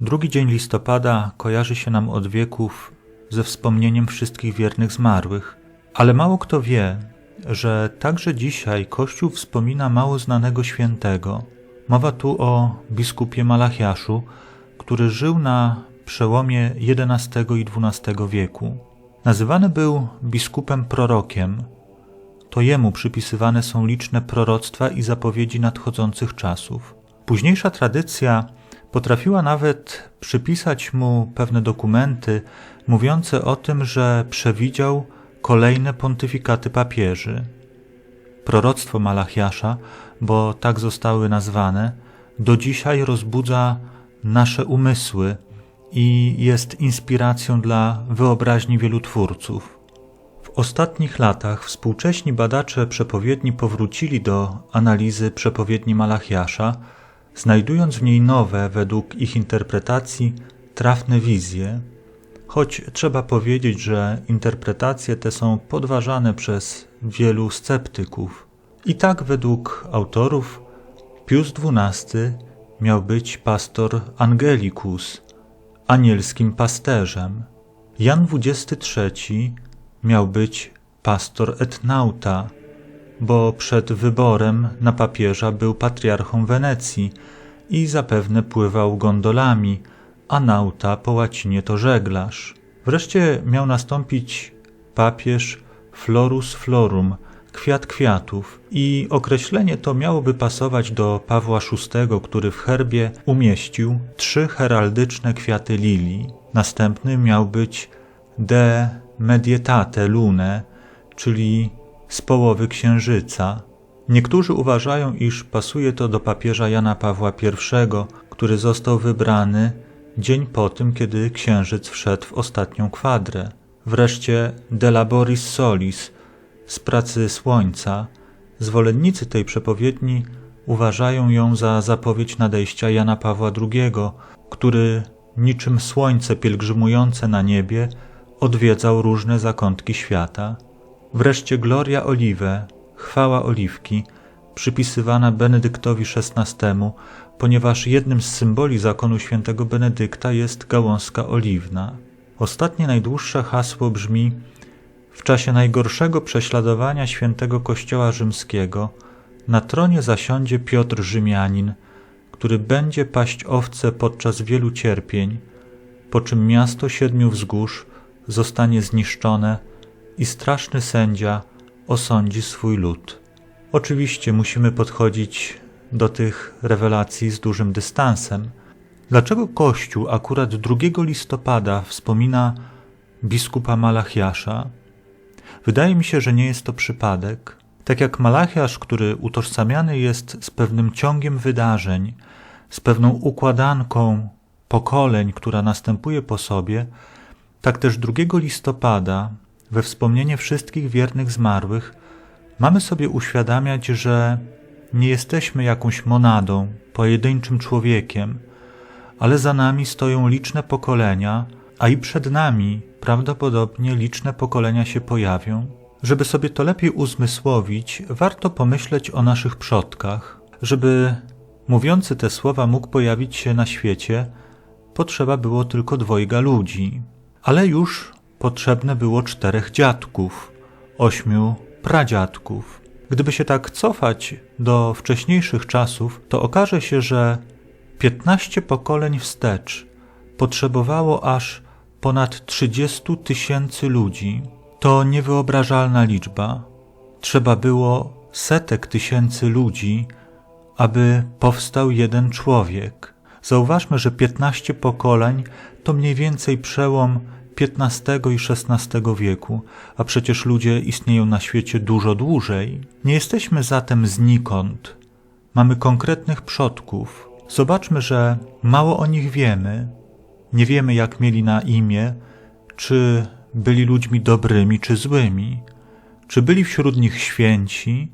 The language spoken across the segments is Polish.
Drugi dzień listopada kojarzy się nam od wieków ze wspomnieniem wszystkich wiernych zmarłych, ale mało kto wie, że także dzisiaj Kościół wspomina mało znanego świętego. Mowa tu o biskupie Malachiaszu, który żył na przełomie XI i XII wieku. Nazywany był biskupem prorokiem. To jemu przypisywane są liczne proroctwa i zapowiedzi nadchodzących czasów. Późniejsza tradycja potrafiła nawet przypisać mu pewne dokumenty mówiące o tym, że przewidział kolejne pontyfikaty papieży. Proroctwo Malachiasza, bo tak zostały nazwane, do dzisiaj rozbudza nasze umysły i jest inspiracją dla wyobraźni wielu twórców. W ostatnich latach współcześni badacze przepowiedni powrócili do analizy przepowiedni Malachiasza, znajdując w niej nowe, według ich interpretacji, trafne wizje, choć trzeba powiedzieć, że interpretacje te są podważane przez wielu sceptyków. I tak według autorów Pius XII miał być pastor Angelicus, anielskim pasterzem. Jan XXIII miał być pastor etnauta, bo przed wyborem na papieża był patriarchą Wenecji i zapewne pływał gondolami, a nauta po łacinie to żeglarz. Wreszcie miał nastąpić papież Florus Florum, kwiat kwiatów, i określenie to miałoby pasować do Pawła VI, który w herbie umieścił trzy heraldyczne kwiaty lilii. Następny miał być de medietate lune, czyli z połowy księżyca. Niektórzy uważają, iż pasuje to do papieża Jana Pawła I, który został wybrany dzień po tym, kiedy księżyc wszedł w ostatnią kwadrę. Wreszcie de laboris solis, z pracy słońca. Zwolennicy tej przepowiedni uważają ją za zapowiedź nadejścia Jana Pawła II, który niczym słońce pielgrzymujące na niebie odwiedzał różne zakątki świata. Wreszcie Gloria Olive, chwała oliwki, przypisywana Benedyktowi XVI, ponieważ jednym z symboli zakonu świętego Benedykta jest gałązka oliwna. Ostatnie najdłuższe hasło brzmi w czasie najgorszego prześladowania świętego Kościoła Rzymskiego na tronie zasiądzie Piotr Rzymianin, który będzie paść owce podczas wielu cierpień, po czym miasto siedmiu wzgórz zostanie zniszczone i straszny sędzia osądzi swój lud. Oczywiście musimy podchodzić do tych rewelacji z dużym dystansem. Dlaczego Kościół akurat 2 listopada wspomina biskupa Malachiasza? Wydaje mi się, że nie jest to przypadek. Tak jak Malachiasz, który utożsamiany jest z pewnym ciągiem wydarzeń, z pewną układanką pokoleń, która następuje po sobie, tak też 2 listopada, we wspomnienie wszystkich wiernych zmarłych, mamy sobie uświadamiać, że nie jesteśmy jakąś monadą, pojedynczym człowiekiem, ale za nami stoją liczne pokolenia, a i przed nami prawdopodobnie liczne pokolenia się pojawią. Żeby sobie to lepiej uzmysłowić, warto pomyśleć o naszych przodkach. Żeby mówiący te słowa mógł pojawić się na świecie, potrzeba było tylko dwojga ludzi, ale już potrzebne było czterech dziadków, ośmiu pradziadków. Gdyby się tak cofać do wcześniejszych czasów, to okaże się, że piętnaście pokoleń wstecz potrzebowało aż ponad 30 tysięcy ludzi. To niewyobrażalna liczba. Trzeba było setek tysięcy ludzi, aby powstał jeden człowiek. Zauważmy, że 15 pokoleń to mniej więcej przełom XV i XVI wieku, a przecież ludzie istnieją na świecie dużo dłużej. Nie jesteśmy zatem znikąd. Mamy konkretnych przodków. Zobaczmy, że mało o nich wiemy. Nie wiemy, jak mieli na imię, czy byli ludźmi dobrymi czy złymi, czy byli wśród nich święci,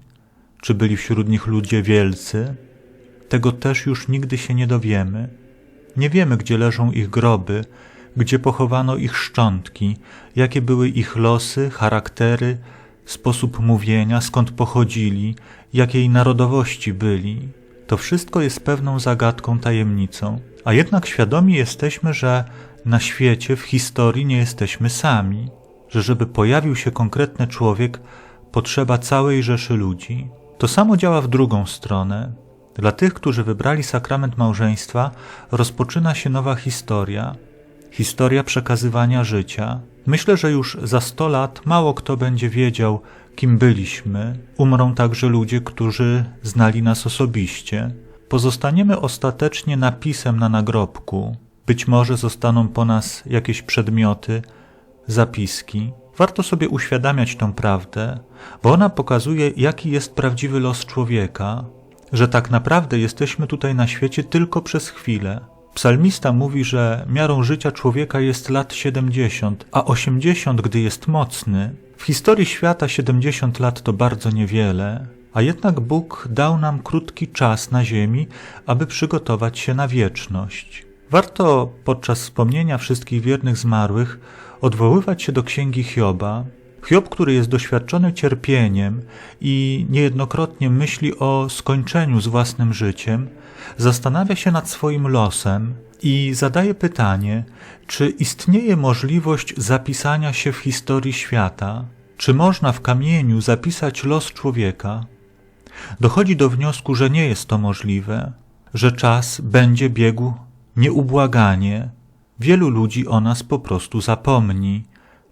czy byli wśród nich ludzie wielcy. Tego też już nigdy się nie dowiemy. Nie wiemy, gdzie leżą ich groby, gdzie pochowano ich szczątki, jakie były ich losy, charaktery, sposób mówienia, skąd pochodzili, jakiej narodowości byli. To wszystko jest pewną zagadką, tajemnicą, a jednak świadomi jesteśmy, że na świecie, w historii nie jesteśmy sami, że żeby pojawił się konkretny człowiek, potrzeba całej rzeszy ludzi. To samo działa w drugą stronę. Dla tych, którzy wybrali sakrament małżeństwa, rozpoczyna się nowa historia historia przekazywania życia. Myślę, że już za sto lat mało kto będzie wiedział, kim byliśmy. Umrą także ludzie, którzy znali nas osobiście. Pozostaniemy ostatecznie napisem na nagrobku. Być może zostaną po nas jakieś przedmioty, zapiski. Warto sobie uświadamiać tą prawdę, bo ona pokazuje, jaki jest prawdziwy los człowieka, że tak naprawdę jesteśmy tutaj na świecie tylko przez chwilę. Psalmista mówi, że miarą życia człowieka jest lat 70, a 80, gdy jest mocny. W historii świata 70 lat to bardzo niewiele, a jednak Bóg dał nam krótki czas na ziemi, aby przygotować się na wieczność. Warto podczas wspomnienia wszystkich wiernych zmarłych odwoływać się do księgi Hioba. Hiob, który jest doświadczony cierpieniem i niejednokrotnie myśli o skończeniu z własnym życiem, zastanawia się nad swoim losem i zadaje pytanie, czy istnieje możliwość zapisania się w historii świata, czy można w kamieniu zapisać los człowieka. Dochodzi do wniosku, że nie jest to możliwe, że czas będzie biegł nieubłaganie. Wielu ludzi o nas po prostu zapomni,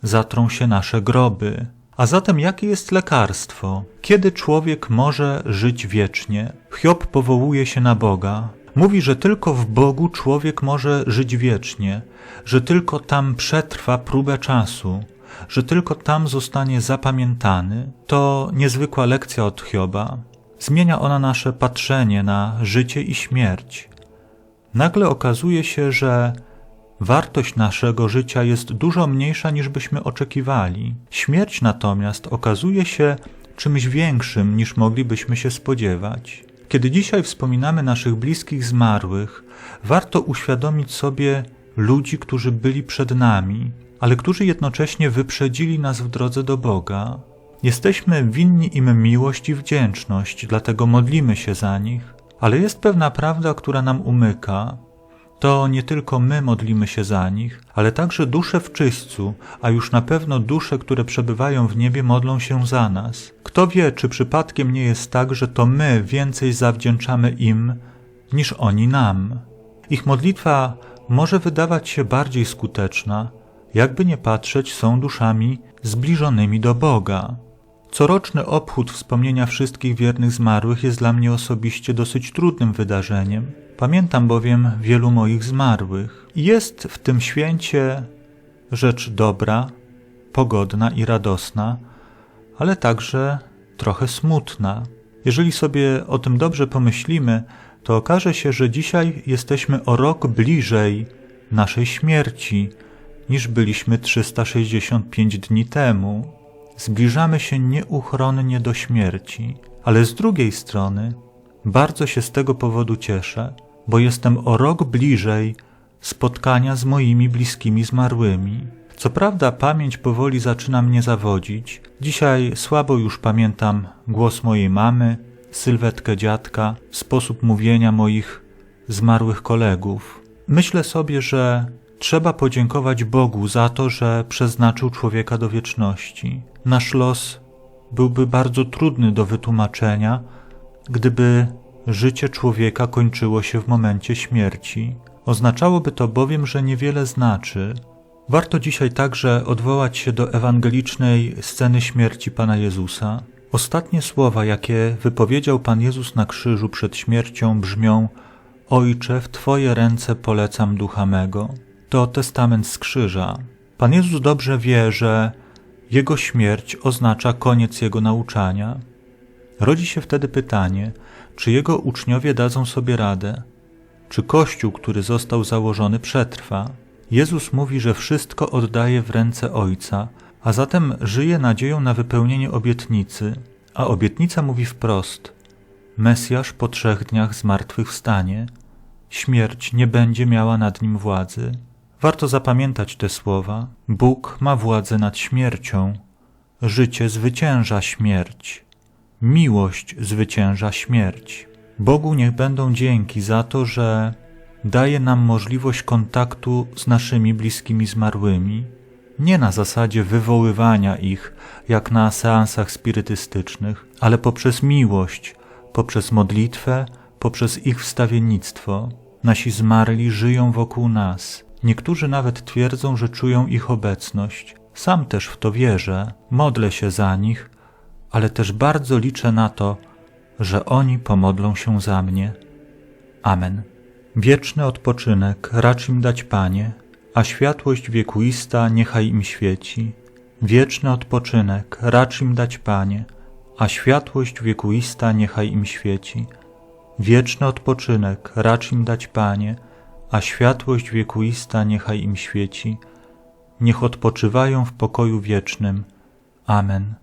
zatrą się nasze groby. A zatem jakie jest lekarstwo? Kiedy człowiek może żyć wiecznie? Hiob powołuje się na Boga. Mówi, że tylko w Bogu człowiek może żyć wiecznie, że tylko tam przetrwa próbę czasu, że tylko tam zostanie zapamiętany. To niezwykła lekcja od Hioba. Zmienia ona nasze patrzenie na życie i śmierć. Nagle okazuje się, że Wartość naszego życia jest dużo mniejsza niż byśmy oczekiwali. Śmierć natomiast okazuje się czymś większym niż moglibyśmy się spodziewać. Kiedy dzisiaj wspominamy naszych bliskich zmarłych, warto uświadomić sobie ludzi, którzy byli przed nami, ale którzy jednocześnie wyprzedzili nas w drodze do Boga. Jesteśmy winni im miłość i wdzięczność, dlatego modlimy się za nich, ale jest pewna prawda, która nam umyka, to nie tylko my modlimy się za nich, ale także dusze w czyśćcu, a już na pewno dusze, które przebywają w niebie, modlą się za nas. Kto wie, czy przypadkiem nie jest tak, że to my więcej zawdzięczamy im, niż oni nam. Ich modlitwa może wydawać się bardziej skuteczna, jakby nie patrzeć, są duszami zbliżonymi do Boga. Coroczny obchód wspomnienia wszystkich wiernych zmarłych jest dla mnie osobiście dosyć trudnym wydarzeniem. Pamiętam bowiem wielu moich zmarłych. Jest w tym święcie rzecz dobra, pogodna i radosna, ale także trochę smutna. Jeżeli sobie o tym dobrze pomyślimy, to okaże się, że dzisiaj jesteśmy o rok bliżej naszej śmierci niż byliśmy 365 dni temu. Zbliżamy się nieuchronnie do śmierci, ale z drugiej strony bardzo się z tego powodu cieszę, bo jestem o rok bliżej spotkania z moimi bliskimi zmarłymi. Co prawda, pamięć powoli zaczyna mnie zawodzić. Dzisiaj słabo już pamiętam głos mojej mamy, sylwetkę dziadka, sposób mówienia moich zmarłych kolegów. Myślę sobie, że trzeba podziękować Bogu za to, że przeznaczył człowieka do wieczności. Nasz los byłby bardzo trudny do wytłumaczenia, gdyby Życie człowieka kończyło się w momencie śmierci. Oznaczałoby to bowiem, że niewiele znaczy. Warto dzisiaj także odwołać się do ewangelicznej sceny śmierci Pana Jezusa. Ostatnie słowa, jakie wypowiedział Pan Jezus na krzyżu przed śmiercią, brzmią: Ojcze, w Twoje ręce polecam ducha mego. To testament z krzyża. Pan Jezus dobrze wie, że Jego śmierć oznacza koniec Jego nauczania. Rodzi się wtedy pytanie, czy jego uczniowie dadzą sobie radę? Czy Kościół, który został założony, przetrwa? Jezus mówi, że wszystko oddaje w ręce Ojca, a zatem żyje nadzieją na wypełnienie obietnicy, a obietnica mówi wprost: Mesjasz po trzech dniach zmartwychwstanie, śmierć nie będzie miała nad nim władzy. Warto zapamiętać te słowa. Bóg ma władzę nad śmiercią. Życie zwycięża śmierć. Miłość zwycięża śmierć. Bogu niech będą dzięki za to, że daje nam możliwość kontaktu z naszymi bliskimi zmarłymi, nie na zasadzie wywoływania ich, jak na seansach spirytystycznych, ale poprzez miłość, poprzez modlitwę, poprzez ich wstawiennictwo. Nasi zmarli żyją wokół nas. Niektórzy nawet twierdzą, że czują ich obecność. Sam też w to wierzę, modlę się za nich, ale też bardzo liczę na to, że oni pomodlą się za mnie. Amen. Wieczny odpoczynek racz im dać, Panie, a światłość wiekuista niechaj im świeci. Wieczny odpoczynek racz im dać, Panie, a światłość wiekuista niechaj im świeci. Wieczny odpoczynek racz im dać, Panie, a światłość wiekuista niechaj im świeci. Niech odpoczywają w pokoju wiecznym. Amen.